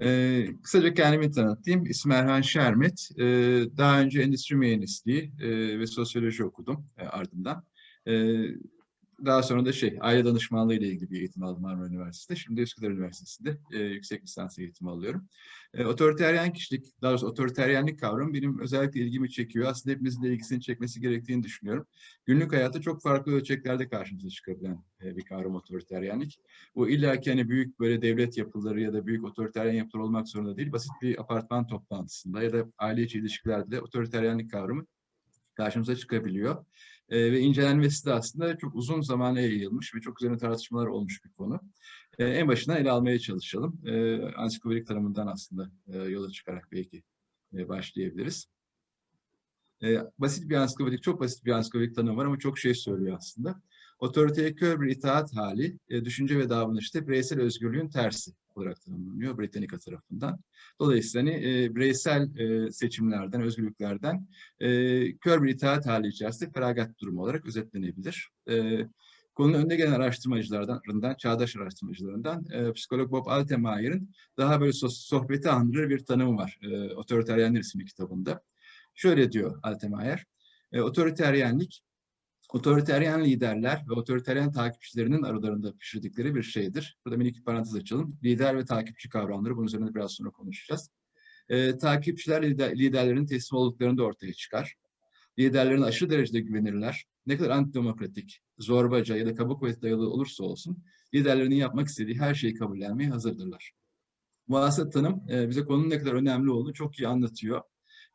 Ee, kısaca kendimi tanıtayım. İsmim Erhan Şermet. Ee, daha önce endüstri mühendisliği e, ve sosyoloji okudum e, ardından. Ee, daha sonra da şey, aile danışmanlığı ile ilgili bir eğitim aldım Marmara Üniversitesi'nde. Şimdi Üsküdar Üniversitesi'nde e, yüksek lisans eğitimi alıyorum. E, otoriteryen kişilik, daha doğrusu otoriteryenlik kavramı benim özellikle ilgimi çekiyor. Aslında hepimizin de ilgisini çekmesi gerektiğini düşünüyorum. Günlük hayatta çok farklı ölçeklerde karşımıza çıkabilen e, bir kavram otoriteryenlik. Bu illa ki hani büyük böyle devlet yapıları ya da büyük otoriteryen yapılar olmak zorunda değil. Basit bir apartman toplantısında ya da aile içi ilişkilerde otoriteryenlik kavramı karşımıza çıkabiliyor. E, ve incelenmesi de aslında çok uzun zamana yayılmış ve çok üzerine tartışmalar olmuş bir konu. E, en başına ele almaya çalışalım. E, ansiklopedik tanımından aslında e, yola çıkarak belki e, başlayabiliriz. E, basit bir ansiklopedik, çok basit bir ansiklopedik tanım var ama çok şey söylüyor aslında. Otoriteye kör bir itaat hali, e, düşünce ve davranışta bireysel özgürlüğün tersi olarak tanımlanıyor Britannica tarafından. Dolayısıyla hani, e, bireysel e, seçimlerden, özgürlüklerden e, kör bir itaat hali içerisinde feragat durumu olarak özetlenebilir. E, konunun önde gelen araştırmacılardan, çağdaş araştırmacılarından e, psikolog Bob Altemayer'in daha böyle sohbeti andırır bir tanımı var e, Otoriteryenler isimli kitabında. Şöyle diyor Altemayer, e, otoriteryenlik otoriteryen liderler ve otoriteryen takipçilerinin aralarında pişirdikleri bir şeydir. Burada minik bir parantez açalım. Lider ve takipçi kavramları, bunun üzerine biraz sonra konuşacağız. Ee, takipçiler lider, liderlerin teslim olduklarında ortaya çıkar. Liderlerin aşırı derecede güvenirler. Ne kadar antidemokratik, zorbaca ya da kaba kuvvet dayalı olursa olsun, liderlerinin yapmak istediği her şeyi kabullenmeye hazırdırlar. Bu aslında tanım e, bize konunun ne kadar önemli olduğunu çok iyi anlatıyor.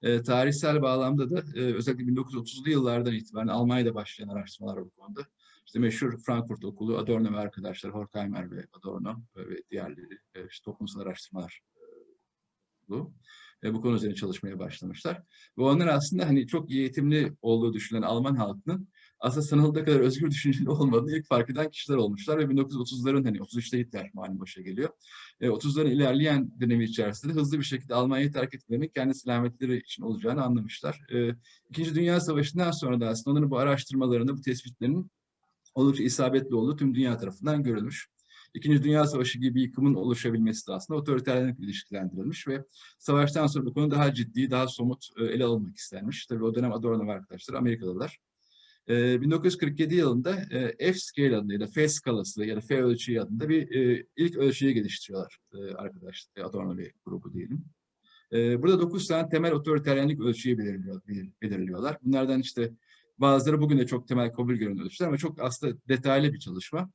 E, tarihsel bağlamda da e, özellikle 1930'lu yıllardan itibaren Almanya'da başlayan araştırmalar bu konuda. İşte meşhur Frankfurt Okulu, Adorno ve arkadaşlar, Horkheimer ve Adorno ve diğerleri, e, işte toplumsal araştırmalar bu. E, bu konu üzerine çalışmaya başlamışlar. Ve onlar aslında hani çok iyi eğitimli olduğu düşünülen Alman halkının aslında sanıldığı kadar özgür düşünceli olmadığını ilk fark eden kişiler olmuşlar ve 1930'ların hani 33'te Hitler malum başa geliyor. E, 30'ların ilerleyen dönemi içerisinde hızlı bir şekilde Almanya'yı terk etmelerinin kendi selametleri için olacağını anlamışlar. E, İkinci Dünya Savaşı'ndan sonra da aslında onların bu araştırmalarında bu tespitlerinin oldukça isabetli olduğu tüm dünya tarafından görülmüş. İkinci Dünya Savaşı gibi yıkımın oluşabilmesi de aslında otoriterlerle ilişkilendirilmiş ve savaştan sonra bu konu daha ciddi, daha somut e, ele alınmak istenmiş. Tabii o dönem Adorno ve arkadaşlar Amerikalılar. 1947 yılında F scale adında F skalası ya da F ölçüğü adında bir ilk ölçüyü geliştiriyorlar arkadaşlar. Adorno ve grubu diyelim. Burada dokuz tane temel otoriteryenlik ölçüyü belirliyor, belirliyorlar. Bunlardan işte bazıları bugün de çok temel kabul gören ölçüler ama çok aslında detaylı bir çalışma.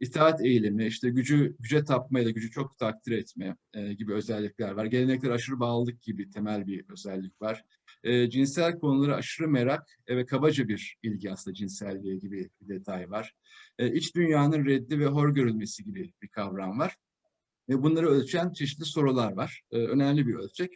İtaat eğilimi, işte gücü güce tapma ya da gücü çok takdir etme gibi özellikler var. Gelenekler aşırı bağlılık gibi temel bir özellik var e, cinsel konulara aşırı merak ve kabaca bir ilgi aslında cinselliğe gibi bir detay var. E, iç dünyanın reddi ve hor görülmesi gibi bir kavram var. E, bunları ölçen çeşitli sorular var. E, önemli bir ölçek.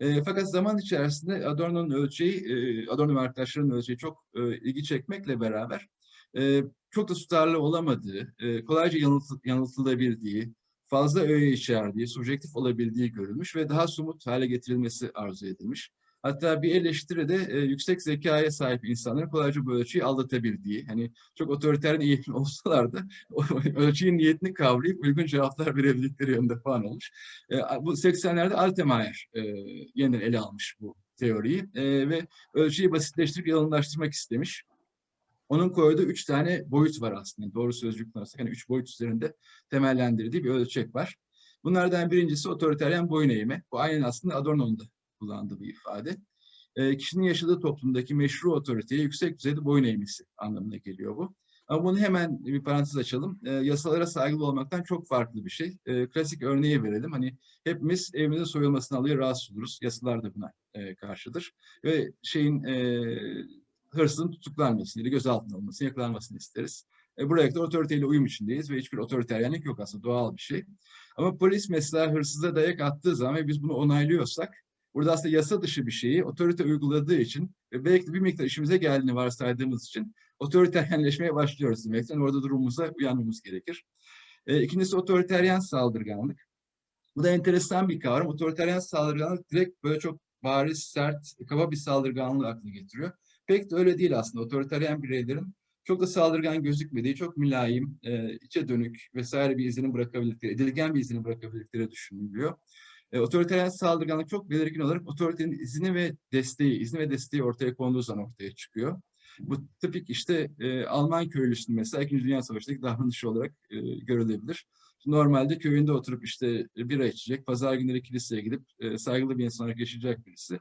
E, fakat zaman içerisinde Adorno'nun ölçeği, e, Adorno ve arkadaşlarının ölçeği çok e, ilgi çekmekle beraber e, çok da tutarlı olamadığı, e, kolayca yanıltı, yanıltılabildiği, fazla öğe içerdiği, subjektif olabildiği görülmüş ve daha somut hale getirilmesi arzu edilmiş. Hatta bir eleştiride e, yüksek zekaya sahip insanların kolayca bu ölçüyü aldatabildiği, hani çok otoriter niyetli olsalar da o ölçüyü niyetini kavrayıp uygun cevaplar verebildikleri yönde falan olmuş. E, bu 80'lerde Altemeyer e, yeniden ele almış bu teoriyi e, ve ölçüyü basitleştirip yalınlaştırmak istemiş. Onun koyduğu üç tane boyut var aslında. Doğru sözcük nasıl? Yani üç boyut üzerinde temellendirdiği bir ölçek var. Bunlardan birincisi otoriteryen boyun eğimi. Bu aynen aslında Adorno'nun da kullandığı bir ifade. E, kişinin yaşadığı toplumdaki meşru otoriteye yüksek düzeyde boyun eğmesi anlamına geliyor bu. Ama bunu hemen bir parantez açalım. E, yasalara saygılı olmaktan çok farklı bir şey. E, klasik örneği verelim. Hani hepimiz evimizin soyulmasına alıyor, rahatsız oluruz. Yasalar da buna e, karşıdır. Ve şeyin e, hırsızın tutuklanmasını, gözaltına alınmasını, yakalanmasını isteriz. E, buraya kadar otoriteyle uyum içindeyiz ve hiçbir otoriteryenlik yok aslında doğal bir şey. Ama polis mesela hırsıza dayak attığı zaman ve biz bunu onaylıyorsak Burada aslında yasa dışı bir şeyi otorite uyguladığı için ve belki de bir miktar işimize geldiğini varsaydığımız için otoriteryenleşmeye başlıyoruz demekten. Orada durumumuza uyanmamız gerekir. E, ikincisi otoriteryen saldırganlık. Bu da enteresan bir kavram. Otoriteryen saldırganlık direkt böyle çok bariz, sert, kaba bir saldırganlığı aklı getiriyor. Pek de öyle değil aslında. Otoriteryen bireylerin çok da saldırgan gözükmediği, çok mülayim, e, içe dönük vesaire bir izini bırakabildikleri, edilgen bir izini bırakabildikleri düşünülüyor. E, otoriteryen saldırganlık çok belirgin olarak otoritenin izini ve desteği, izni ve desteği ortaya konduğu zaman ortaya çıkıyor. Bu tipik işte e, Alman köylüsünün mesela İkinci Dünya Savaşı'ndaki davranışı olarak e, görülebilir. Normalde köyünde oturup işte bira içecek, pazar günleri kiliseye gidip e, saygılı bir insan olarak yaşayacak birisi.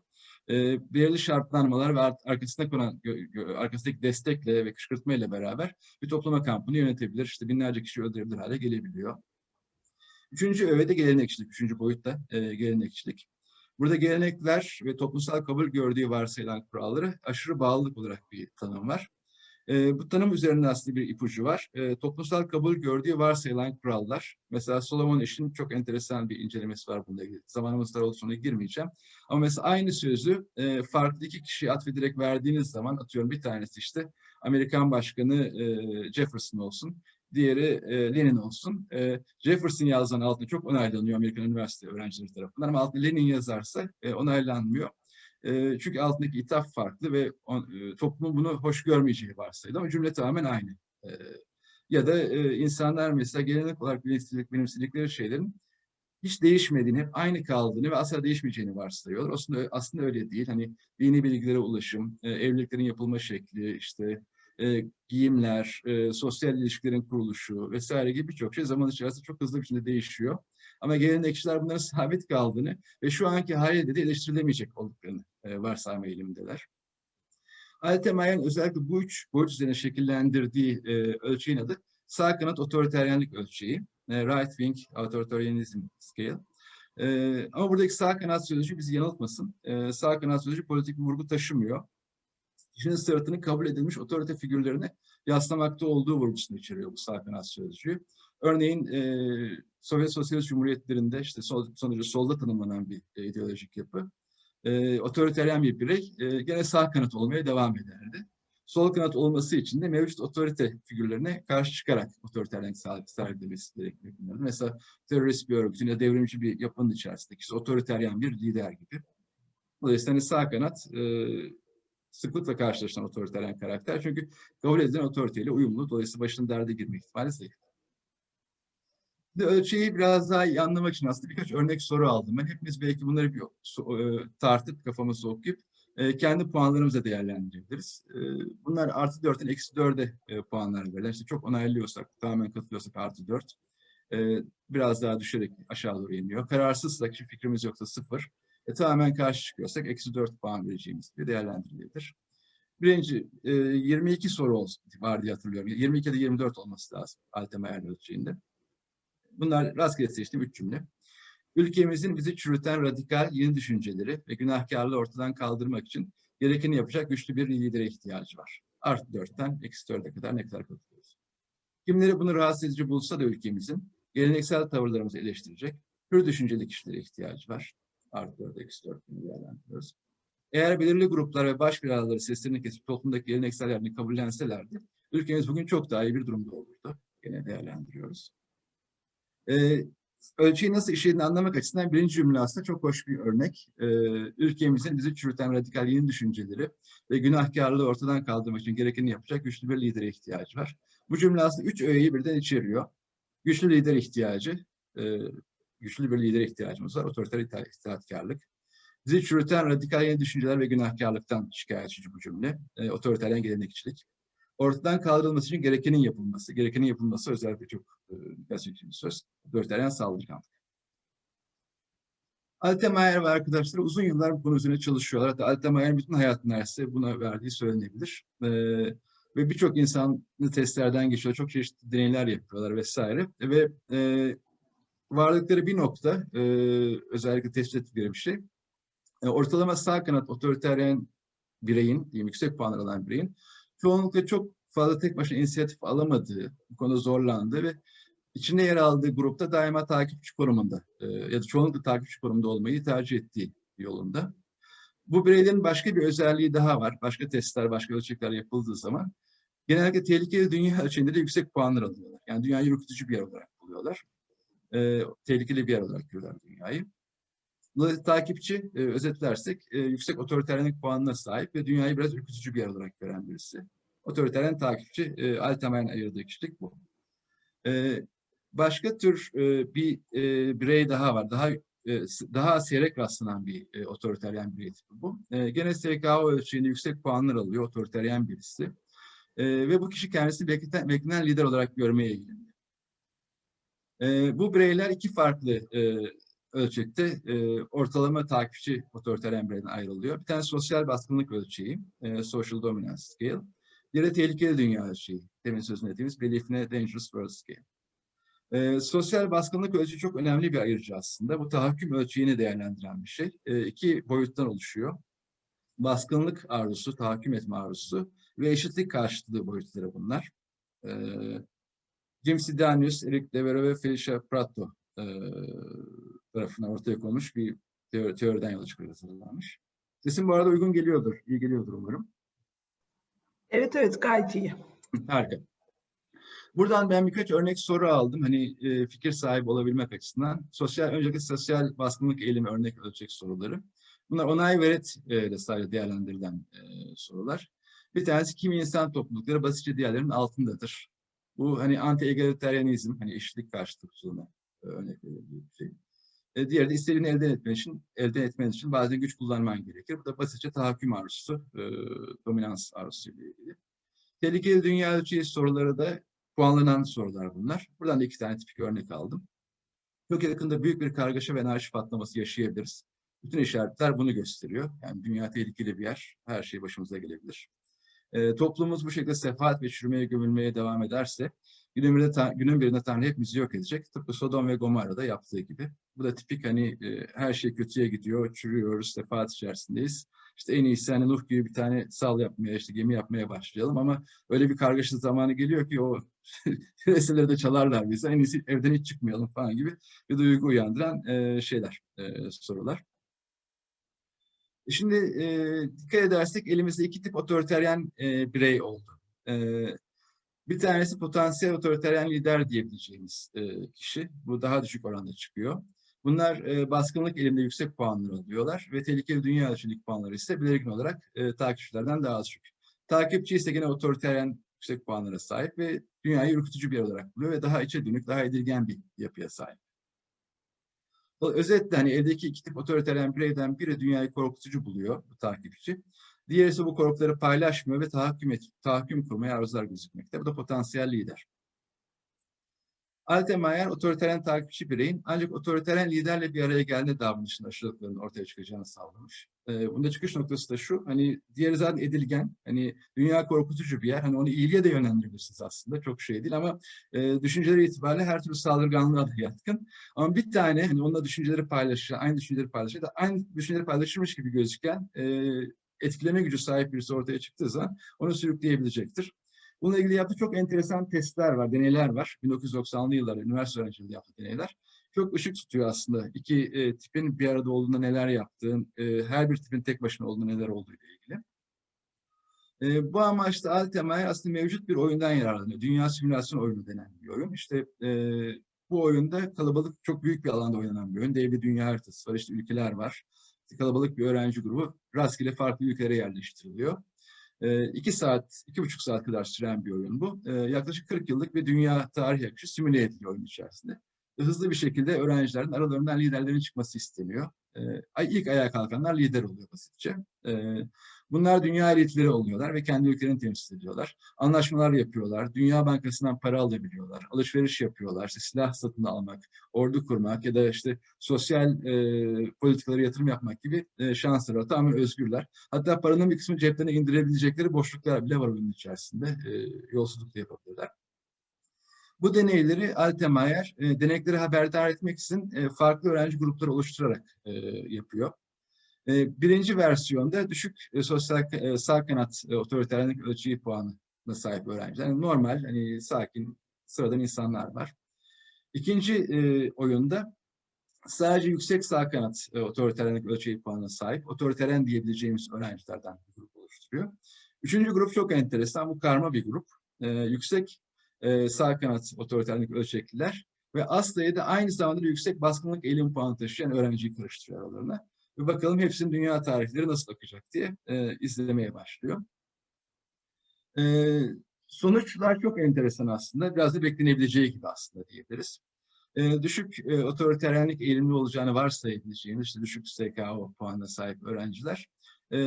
E, belirli şartlanmalar ve arkasında konan, arkasındaki destekle ve kışkırtmayla beraber bir toplama kampını yönetebilir. İşte binlerce kişi öldürebilir hale gelebiliyor. Üçüncü öve de gelenekçilik, üçüncü boyutta e, gelenekçilik. Burada gelenekler ve toplumsal kabul gördüğü varsayılan kuralları aşırı bağlılık olarak bir tanım var. E, bu tanım üzerinde aslında bir ipucu var. E, toplumsal kabul gördüğü varsayılan kurallar. Mesela Solomon Eş'in çok enteresan bir incelemesi var bununla ilgili. Zamanımız dar olduğu girmeyeceğim. Ama mesela aynı sözü e, farklı iki kişiye atfederek verdiğiniz zaman atıyorum bir tanesi işte Amerikan Başkanı e, Jefferson olsun diğeri e, Lenin olsun. E, Jefferson yazan altında çok onaylanıyor Amerikan üniversite öğrencileri tarafından ama altında Lenin yazarsa e, onaylanmıyor. E, çünkü altındaki ithaf farklı ve on, e, toplumun bunu hoş görmeyeceği varsayıldı ama cümle tamamen aynı. E, ya da e, insanlar mesela gelenek olarak benimsedik, benimsedikleri şeylerin hiç değişmediğini, hep aynı kaldığını ve asla değişmeyeceğini varsayıyorlar. Aslında, aslında öyle değil. Hani dini bilgilere ulaşım, e, evliliklerin yapılma şekli, işte e, giyimler, e, sosyal ilişkilerin kuruluşu vesaire gibi birçok şey zaman içerisinde çok hızlı bir şekilde değişiyor. Ama gelenekçiler bunların sabit kaldığını ve şu anki haliyle de eleştirilemeyecek olduklarını e, varsayma eğilimindeler. Altemayer'in özellikle bu üç boyut üzerine şekillendirdiği e, ölçeğin adı sağ kanat otoriteryenlik ölçeği. E, right wing authoritarianism scale. E, ama buradaki sağ kanat sözcüğü bizi yanıltmasın. E, sağ kanat sözcüğü politik bir vurgu taşımıyor kişinin sırtını kabul edilmiş otorite figürlerine yaslamakta olduğu vurgusunu içeriyor bu sağ kanat sözcüğü. Örneğin e, Sovyet Sosyalist Cumhuriyetlerinde işte sol, sonucu solda tanımlanan bir e, ideolojik yapı. E, otoriteryen bir birey e, gene sağ kanat olmaya devam ederdi. Sol kanat olması için de mevcut otorite figürlerine karşı çıkarak otoriteryen sergilemesi gerekmektedir. Mesela terörist bir örgütün ya devrimci bir yapının içerisindeki işte otoriteryen bir lider gibi. Dolayısıyla hani sağ kanat e, sıklıkla karşılaşılan otoriteryen karakter. Çünkü kabul edilen otoriteyle uyumlu. Dolayısıyla başının derde girmek ihtimali zayıf. Bir ölçeği biraz daha iyi anlamak için aslında birkaç örnek soru aldım. Ben hepimiz belki bunları bir e, tartıp kafamızda okuyup e, kendi puanlarımıza değerlendirebiliriz. E, bunlar artı 4'ten eksi 4'e puanlar verilen. İşte çok onaylıyorsak, tamamen katılıyorsak artı 4. Biraz daha düşerek aşağı doğru iniyor. Kararsızsak, hiçbir fikrimiz yoksa sıfır. E, tamamen karşı çıkıyorsak eksi 4 puan vereceğimiz gibi değerlendirilebilir. Birinci, e, 22 soru var diye hatırlıyorum. 22 ya da 24 olması lazım Altemeyer ölçeğinde. Bunlar rastgele seçtiğim üç cümle. Ülkemizin bizi çürüten radikal yeni düşünceleri ve günahkarlığı ortadan kaldırmak için gerekeni yapacak güçlü bir lidere ihtiyacı var. Artı dörtten eksi dörde kadar ne kadar katılıyoruz. Kimleri bunu rahatsız edici bulsa da ülkemizin geleneksel tavırlarımızı eleştirecek hür düşünceli kişilere ihtiyacı var artı 4 eksi 4 gibi değerlendiriyoruz. Eğer belirli gruplar ve baş seslerini kesip toplumdaki geleneksel yerini kabullenselerdi, ülkemiz bugün çok daha iyi bir durumda olurdu. Yine değerlendiriyoruz. Ee, ölçeği nasıl işlediğini anlamak açısından birinci cümle aslında çok hoş bir örnek. Ee, ülkemizin bizi çürüten radikal yeni düşünceleri ve günahkarlığı ortadan kaldırmak için gerekeni yapacak güçlü bir lidere ihtiyacı var. Bu cümle aslında üç öğeyi birden içeriyor. Güçlü lider ihtiyacı, güçlü bir lidere ihtiyacımız var. Otoriter itaatkarlık. Bizi çürüten radikal yeni düşünceler ve günahkarlıktan şikayetçi bu cümle. E, otoriteryen gelenekçilik. Ortadan kaldırılması için gerekenin yapılması. Gerekenin yapılması özellikle çok e, gazeteci bir söz. Otoriteryen saldırganlık. Altemeyer ve arkadaşları uzun yıllar bu konu üzerine çalışıyorlar. Hatta Altemeyer'in bütün hayat neredeyse buna verdiği söylenebilir. Ee, ve birçok insan testlerden geçiyor, çok çeşitli deneyler yapıyorlar vesaire. Ve e, varlıkları bir nokta, e, özellikle tespit ettikleri bir şey. E, ortalama sağ kanat otoriteryen bireyin, diyeyim yüksek puanlar alan bireyin, çoğunlukla çok fazla tek başına inisiyatif alamadığı, bu konuda zorlandığı ve içinde yer aldığı grupta daima takipçi konumunda e, ya da çoğunlukla takipçi konumunda olmayı tercih ettiği yolunda. Bu bireylerin başka bir özelliği daha var. Başka testler, başka ölçekler yapıldığı zaman genellikle tehlikeli dünya ölçeğinde de yüksek puanlar alıyorlar. Yani dünyayı ürkütücü bir yer olarak buluyorlar e, tehlikeli bir yer olarak görüyorlar dünyayı. Takipçi, e, özetlersek, e, yüksek otoriterlik puanına sahip ve dünyayı biraz ürkütücü bir yer olarak gören birisi. Otoriteryen takipçi, e, Altemay'ın ayırdığı kişilik bu. E, başka tür e, bir e, birey daha var. Daha e, daha seyrek rastlanan bir e, otoriteryen birey tipi bu. E, gene SKO ölçeğinde yüksek puanlar alıyor otoriteryen birisi. E, ve bu kişi kendisi beklenen, beklenen lider olarak görmeye eğilimli. E, bu bireyler iki farklı e, ölçekte e, ortalama takipçi otoriteryen bireyden ayrılıyor. Bir tane sosyal baskınlık ölçeği, e, social dominance scale. Diğeri tehlikeli dünya ölçeği, demin sözünü ettiğimiz belief in a dangerous world scale. E, sosyal baskınlık ölçeği çok önemli bir ayırıcı aslında. Bu tahakküm ölçeğini değerlendiren bir şey. E, iki boyuttan oluşuyor. Baskınlık arzusu, tahakküm etme arzusu ve eşitlik karşıtlığı boyutları bunlar. E, Jim Sidanius, Eric Devereux ve Felicia Prato e, tarafından ortaya konmuş bir teori, teoriden yola çıkarak hazırlanmış. Sesim bu arada uygun geliyordur, iyi geliyordur umarım. Evet evet gayet iyi. Harika. Buradan ben birkaç örnek soru aldım. Hani e, fikir sahibi olabilmek açısından. Sosyal, öncelikle sosyal baskınlık eğilimi örnek ölçek soruları. Bunlar onay ve ret e, sadece değerlendirilen e, sorular. Bir tanesi kimi insan toplulukları basitçe diğerlerinin altındadır. Bu hani anti-egalitarianizm, hani eşitlik karşıtı usulüne örnek verebildiği bir şey. E, diğeri de istediğini elde etmen için, elde etmen için bazen güç kullanman gerekir. Bu da basitçe tahakküm arzusu, e, dominans arzusu ile ilgili. Tehlikeli dünya ölçeği soruları da puanlanan sorular bunlar. Buradan da iki tane tipik örnek aldım. Çok yakında büyük bir kargaşa ve anarşi patlaması yaşayabiliriz. Bütün işaretler bunu gösteriyor. Yani dünya tehlikeli bir yer. Her şey başımıza gelebilir. E, toplumumuz bu şekilde sefaat ve çürümeye gömülmeye devam ederse günün birinde, ta- günün birinde Tanrı hepimizi yok edecek. Tıpkı Sodom ve Gomorra'da yaptığı gibi. Bu da tipik hani e, her şey kötüye gidiyor, çürüyoruz, sefaat içerisindeyiz. İşte en iyisi hani Nuh gibi bir tane sal yapmaya, işte gemi yapmaya başlayalım ama öyle bir kargaşa zamanı geliyor ki o resimleri de çalarlar bize. En iyisi evden hiç çıkmayalım falan gibi bir duygu uyandıran e, şeyler, e, sorular. Şimdi e, dikkat edersek elimizde iki tip otoriteryen e, birey oldu. E, bir tanesi potansiyel otoriteryen lider diyebileceğimiz e, kişi. Bu daha düşük oranda çıkıyor. Bunlar e, baskınlık elimde yüksek puanlar alıyorlar ve tehlikeli dünya ölçülük puanları ise belirgin olarak e, takipçilerden daha düşük. Takipçi ise gene otoriteryen yüksek puanlara sahip ve dünyayı ürkütücü bir yer olarak buluyor ve daha içe dönük, daha edilgen bir yapıya sahip. Özetle hani evdeki iki tip otoriteryen bireyden biri dünyayı korkutucu buluyor bu takipçi. Diğeri ise bu korkuları paylaşmıyor ve tahakküm, et, tahakküm kurmaya arzular gözükmekte. Bu da potansiyel lider. Altemeyer otoriteryen takipçi bireyin ancak otoriteryen liderle bir araya geldiğinde davranışın aşırılıklarının ortaya çıkacağını sağlamış. Ee, bunda çıkış noktası da şu, hani diğeri zaten edilgen, hani dünya korkutucu bir yer, hani onu iyiliğe de yönlendirebilirsiniz aslında, çok şey değil ama e, düşünceleri itibariyle her türlü saldırganlığa da yatkın. Ama bir tane hani onunla düşünceleri paylaşır, aynı düşünceleri paylaşır da aynı düşünceleri paylaşırmış gibi gözüken e, etkileme gücü sahip birisi ortaya çıktığı zaman onu sürükleyebilecektir. Bununla ilgili yaptığı çok enteresan testler var, deneyler var. 1990'lı yıllarda üniversite öğrencileri yaptığı deneyler. Çok ışık tutuyor aslında. İki e, tipin bir arada olduğunda neler yaptığın, e, her bir tipin tek başına olduğunda neler olduğu ile ilgili. E, bu amaçla Altemeyer aslında mevcut bir oyundan yararlanıyor. Dünya simülasyon oyunu denen bir oyun. İşte e, bu oyunda kalabalık çok büyük bir alanda oynanan bir oyun. Dev bir dünya haritası var, işte ülkeler var. İşte kalabalık bir öğrenci grubu rastgele farklı ülkelere yerleştiriliyor. E, iki saat, iki buçuk saat kadar süren bir oyun bu. E, yaklaşık 40 yıllık bir dünya tarih akışı simüle ediliyor oyun içerisinde. Hızlı bir şekilde öğrencilerin aralarından liderlerin çıkması isteniyor. E, ay- ilk ayağa kalkanlar lider oluyor basitçe. Bunlar dünya elitleri oluyorlar ve kendi ülkelerini temsil ediyorlar. Anlaşmalar yapıyorlar. Dünya Bankası'ndan para alabiliyorlar. Alışveriş yapıyorlar. İşte silah satın almak, ordu kurmak ya da işte sosyal e, politikalara yatırım yapmak gibi e, şansları. Tamamen özgürler. Hatta paranın bir kısmını ceplerine indirebilecekleri boşluklar bile var oyunun içerisinde. E, yolsuzluk da yapabilirler. Bu deneyleri Altemeyer e, denekleri haberdar etmek için e, farklı öğrenci grupları oluşturarak e, yapıyor. E, birinci versiyonda düşük e, sosyal e, sağ kanat e, otoriterlik ölçeği puanına sahip öğrenciler. Yani normal, hani sakin, sıradan insanlar var. İkinci oyunda sadece yüksek sağ kanat otoriterlik ölçeği puanına sahip, otoriteryen diyebileceğimiz öğrencilerden bir grup oluşturuyor. Üçüncü grup çok enteresan, bu karma bir grup. Yüksek sağ kanat otoriterlik ölçekliler ve az sayıda aynı zamanda da yüksek baskınlık eğilim puanı taşıyan öğrenciyi karıştırıyor aralarına. Ve bakalım hepsinin dünya tarihleri nasıl akacak diye e, izlemeye başlıyor. Ee, sonuçlar çok enteresan aslında. Biraz da beklenebileceği gibi aslında diyebiliriz. Ee, düşük e, otoriteryenlik eğilimli olacağını varsayabileceğimiz, işte düşük SKO puanına sahip öğrenciler e,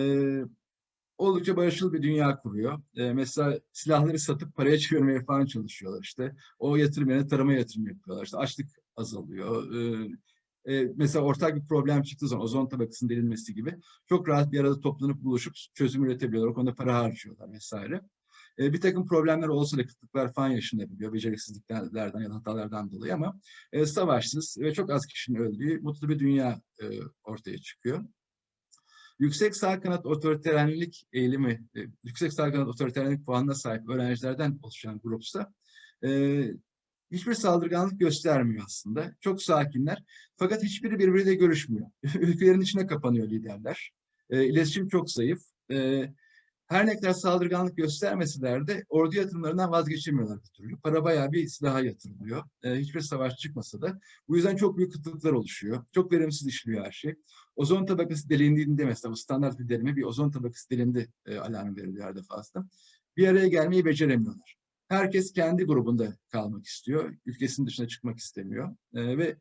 oldukça barışçıl bir dünya kuruyor. E, mesela silahları satıp paraya çevirmeye falan çalışıyorlar işte. O yatırım yerine tarıma yatırım yapıyorlar. İşte açlık azalıyor. E, e, mesela ortak bir problem çıktığı zaman ozon tabakasının delinmesi gibi çok rahat bir arada toplanıp buluşup çözüm üretebiliyorlar. O konuda para harcıyorlar vesaire. E, bir takım problemler olsa da kıtlıklar falan yaşanabiliyor. Beceriksizliklerden ya da hatalardan dolayı ama e, savaşsız ve çok az kişinin öldüğü mutlu bir dünya e, ortaya çıkıyor. Yüksek sağ kanat otoriteryenlik eğilimi, e, yüksek sağ kanat otoriteryenlik puanına sahip öğrencilerden oluşan grupsa e, hiçbir saldırganlık göstermiyor aslında. Çok sakinler. Fakat hiçbiri birbiriyle görüşmüyor. Ülkelerin içine kapanıyor liderler. E, iletişim çok zayıf. E, her ne kadar saldırganlık göstermeseler de ordu yatırımlarından vazgeçemiyorlar bir türlü. Para bayağı bir silaha yatırılıyor. E, hiçbir savaş çıkmasa da. Bu yüzden çok büyük kıtlıklar oluşuyor. Çok verimsiz işliyor her şey. Ozon tabakası delindiğinde mesela bu standart bir delime bir ozon tabakası delindi e, alarm veriliyor her defasında. Bir araya gelmeyi beceremiyorlar. Herkes kendi grubunda kalmak istiyor. Ülkesinin dışına çıkmak istemiyor. E, ve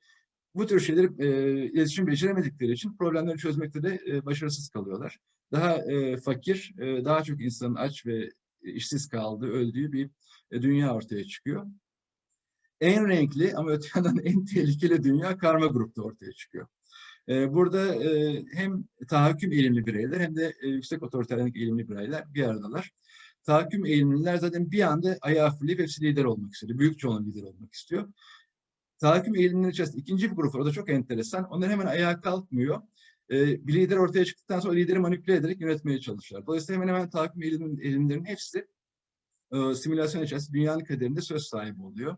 bu tür şeyleri e, iletişim beceremedikleri için problemleri çözmekte de e, başarısız kalıyorlar. Daha e, fakir, e, daha çok insanın aç ve işsiz kaldığı, öldüğü bir e, dünya ortaya çıkıyor. En renkli ama öte yandan en tehlikeli dünya karma grupta ortaya çıkıyor. E, burada e, hem tahakküm eğilimli bireyler hem de e, yüksek otoriterlik eğilimli bireyler bir aradalar. Tahakküm eğilimliler zaten bir anda ayağı fırlayıp hepsi lider olmak istiyor. Büyük çoğunluğu lider olmak istiyor. Tahakküm eğiliminin içerisinde ikinci bir grup var. O da çok enteresan. Onlar hemen ayağa kalkmıyor. Ee, bir lider ortaya çıktıktan sonra lideri manipüle ederek yönetmeye çalışıyorlar. Dolayısıyla hemen hemen tahakküm eğilimlerinin hepsi e, simülasyon içerisinde dünyanın kaderinde söz sahibi oluyor.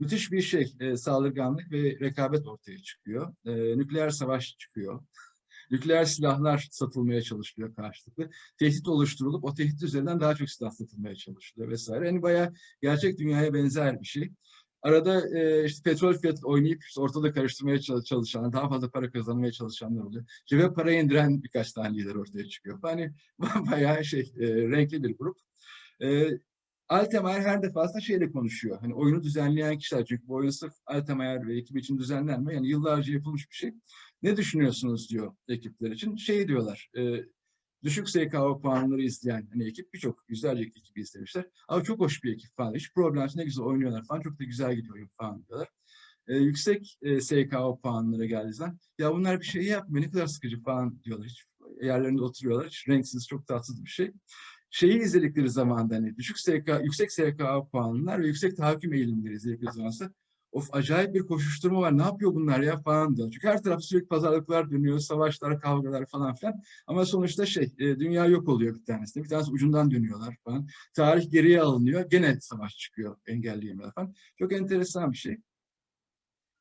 Müthiş bir şey, e, saldırganlık ve rekabet ortaya çıkıyor. E, nükleer savaş çıkıyor. Nükleer silahlar satılmaya çalışılıyor karşılıklı. Tehdit oluşturulup o tehdit üzerinden daha çok silah satılmaya çalışılıyor vesaire. Yani bayağı gerçek dünyaya benzer bir şey. Arada e, işte petrol fiyatı oynayıp işte ortalığı karıştırmaya çalışan, daha fazla para kazanmaya çalışanlar oluyor. Cebe para indiren birkaç tane lider ortaya çıkıyor. Yani bayağı şey, e, renkli bir grup. E, Altemeyer her defasında şeyle konuşuyor. Hani oyunu düzenleyen kişiler. Çünkü bu oyun sırf Altemeyer ve ekibi için düzenlenmiyor. Yani yıllarca yapılmış bir şey. Ne düşünüyorsunuz diyor ekipler için. Şey diyorlar, e, düşük SKO puanları izleyen hani ekip birçok yüzlerce ekip izlemişler. Ama çok hoş bir ekip falan. Hiç problem. Ne güzel oynuyorlar falan. Çok da güzel gidiyor falan diyorlar. E, yüksek e, SKO puanlara geldiği zaman ya bunlar bir şey yapmıyor. Ne kadar sıkıcı falan diyorlar. Hiç yerlerinde oturuyorlar. Hiç renksiz, çok tatsız bir şey. Şeyi izledikleri zaman hani düşük SK, yüksek SKO puanlar ve yüksek tahakküm eğilimleri izledikleri zamansa of acayip bir koşuşturma var. Ne yapıyor bunlar ya falan diyor. Çünkü her taraf sürekli pazarlıklar dönüyor, savaşlar, kavgalar falan filan. Ama sonuçta şey, e, dünya yok oluyor bir tanesi. Bir tanesi ucundan dönüyorlar falan. Tarih geriye alınıyor. Gene savaş çıkıyor, engelleyemiyorlar falan. Çok enteresan bir şey.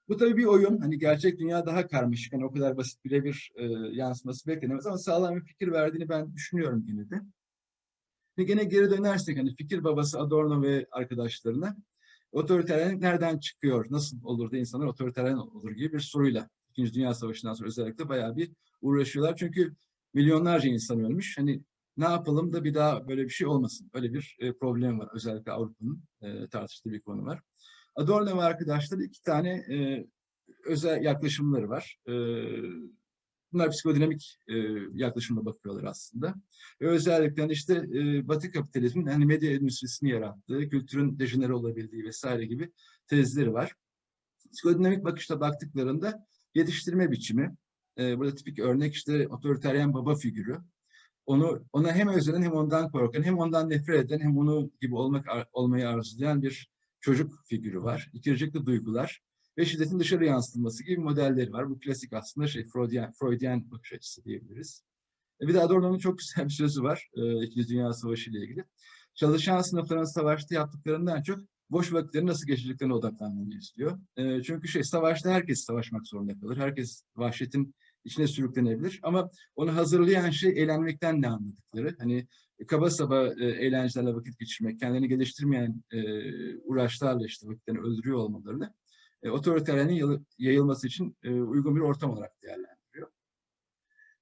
Bu tabii bir oyun. Hani gerçek dünya daha karmaşık. Hani o kadar basit birebir e, yansıması beklenemez ama sağlam bir fikir verdiğini ben düşünüyorum yine de. Ve gene geri dönersek hani fikir babası Adorno ve arkadaşlarına otoriteryenlik nereden çıkıyor? Nasıl olur da insanlar otoriteryen olur gibi bir soruyla İkinci Dünya Savaşı'ndan sonra özellikle bayağı bir uğraşıyorlar. Çünkü milyonlarca insan ölmüş. Hani ne yapalım da bir daha böyle bir şey olmasın. Öyle bir e, problem var. Özellikle Avrupa'nın e, tartıştığı bir konu var. Adorno ve arkadaşları iki tane e, özel yaklaşımları var. E, bunlar psikodinamik e, yaklaşımla bakıyorlar aslında. Ve özellikle işte e, Batı kapitalizmin hani medya endüstrisini yarattığı, kültürün dejenere olabildiği vesaire gibi tezleri var. Psikodinamik bakışta baktıklarında yetiştirme biçimi, e, burada tipik örnek işte otoriteryen baba figürü. Onu ona hem özenen hem ondan korkan, hem ondan nefret eden hem onu gibi olmak olmayı arzulayan bir çocuk figürü var. İkircikli duygular ve şiddetin dışarı yansıtılması gibi modelleri var. Bu klasik aslında şey Freudian, Freudian bakış açısı diyebiliriz. E bir de Adorno'nun çok güzel bir sözü var e, İkinci Dünya Savaşı ile ilgili. Çalışan sınıfların savaşta yaptıklarından çok boş vakitleri nasıl geçirdiklerine odaklanmayı istiyor. E, çünkü şey savaşta herkes savaşmak zorunda kalır. Herkes vahşetin içine sürüklenebilir. Ama onu hazırlayan şey eğlenmekten ne anladıkları. Hani kaba saba e, eğlencelerle vakit geçirmek, kendini geliştirmeyen uğraşlarla işte vakitlerini öldürüyor olmalarını e, otoriterlerin yayılması için e, uygun bir ortam olarak değerlendiriyor.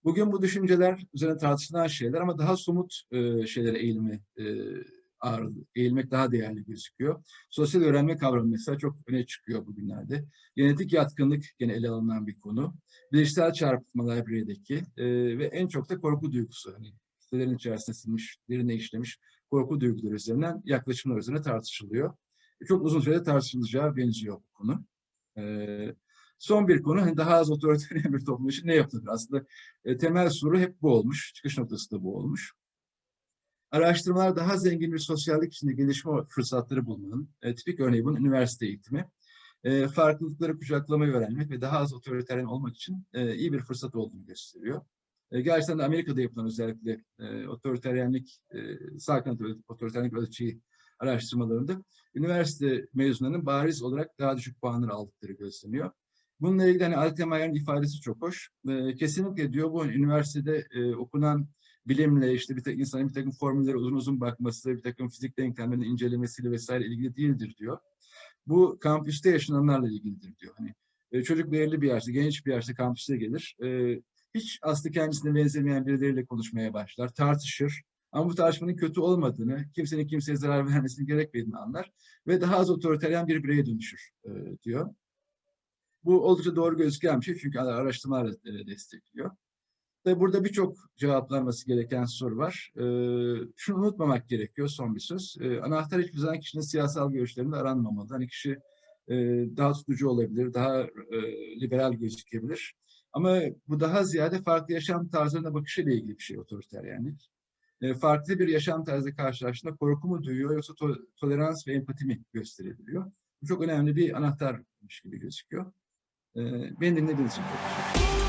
Bugün bu düşünceler üzerine tartışılan şeyler ama daha somut e, şeylere eğilimi e, ağır, eğilmek daha değerli gözüküyor. Sosyal öğrenme kavramı mesela çok öne çıkıyor bugünlerde. Genetik yatkınlık gene ele alınan bir konu. Bilişsel çarpıtmalar bireydeki e, ve en çok da korku duygusu. Hani sitelerin içerisinde silmiş, derine işlemiş korku duyguları üzerinden yaklaşımlar üzerine tartışılıyor. Çok uzun sürede tartışılacağı benziyor bu konu. E, son bir konu hani daha az otoriter bir toplum için ne yapılır? Aslında e, temel soru hep bu olmuş. Çıkış noktası da bu olmuş. Araştırmalar daha zengin bir sosyallik içinde gelişme fırsatları bulmanın, e, tipik örneği bunun üniversite eğitimi, e, farklılıkları kucaklamayı öğrenmek ve daha az otoriteryen olmak için e, iyi bir fırsat olduğunu gösteriyor. E, gerçekten de Amerika'da yapılan özellikle e, otoriteryenlik, e, sağ kanat otoriteryenlik ölçeği araştırmalarında üniversite mezunlarının bariz olarak daha düşük puanlar aldıkları gözleniyor. Bununla ilgili hani Altemayer'in ifadesi çok hoş. E, kesinlikle diyor bu üniversitede e, okunan bilimle işte bir takım insanın bir takım formüllere uzun uzun bakması, bir takım fizik denklemlerini incelemesiyle vesaire ilgili değildir diyor. Bu kampüste yaşananlarla ilgilidir diyor. Hani e, çocuk belirli bir yaşta, genç bir yaşta kampüste gelir. E, hiç aslında kendisine benzemeyen birileriyle konuşmaya başlar, tartışır. Ama bu tartışmanın kötü olmadığını, kimsenin kimseye zarar vermesini gerekmediğini anlar ve daha az otoriteryen bir bireye dönüşür e, diyor. Bu oldukça doğru gözüken bir şey çünkü araştırmalar destekliyor. Ve burada birçok cevaplanması gereken soru var. E, şunu unutmamak gerekiyor son bir söz. E, anahtar hiçbir zaman kişinin siyasal görüşlerinde aranmamalı. Hani kişi e, daha tutucu olabilir, daha e, liberal gözükebilir. Ama bu daha ziyade farklı yaşam tarzlarına bakışıyla ilgili bir şey otoriteryenlik. E, farklı bir yaşam tarzı karşılaştığında korku mu duyuyor yoksa to tolerans ve empati mi gösterebiliyor? Bu çok önemli bir anahtarmış gibi gözüküyor. E, beni dinlediğiniz için teşekkür ederim.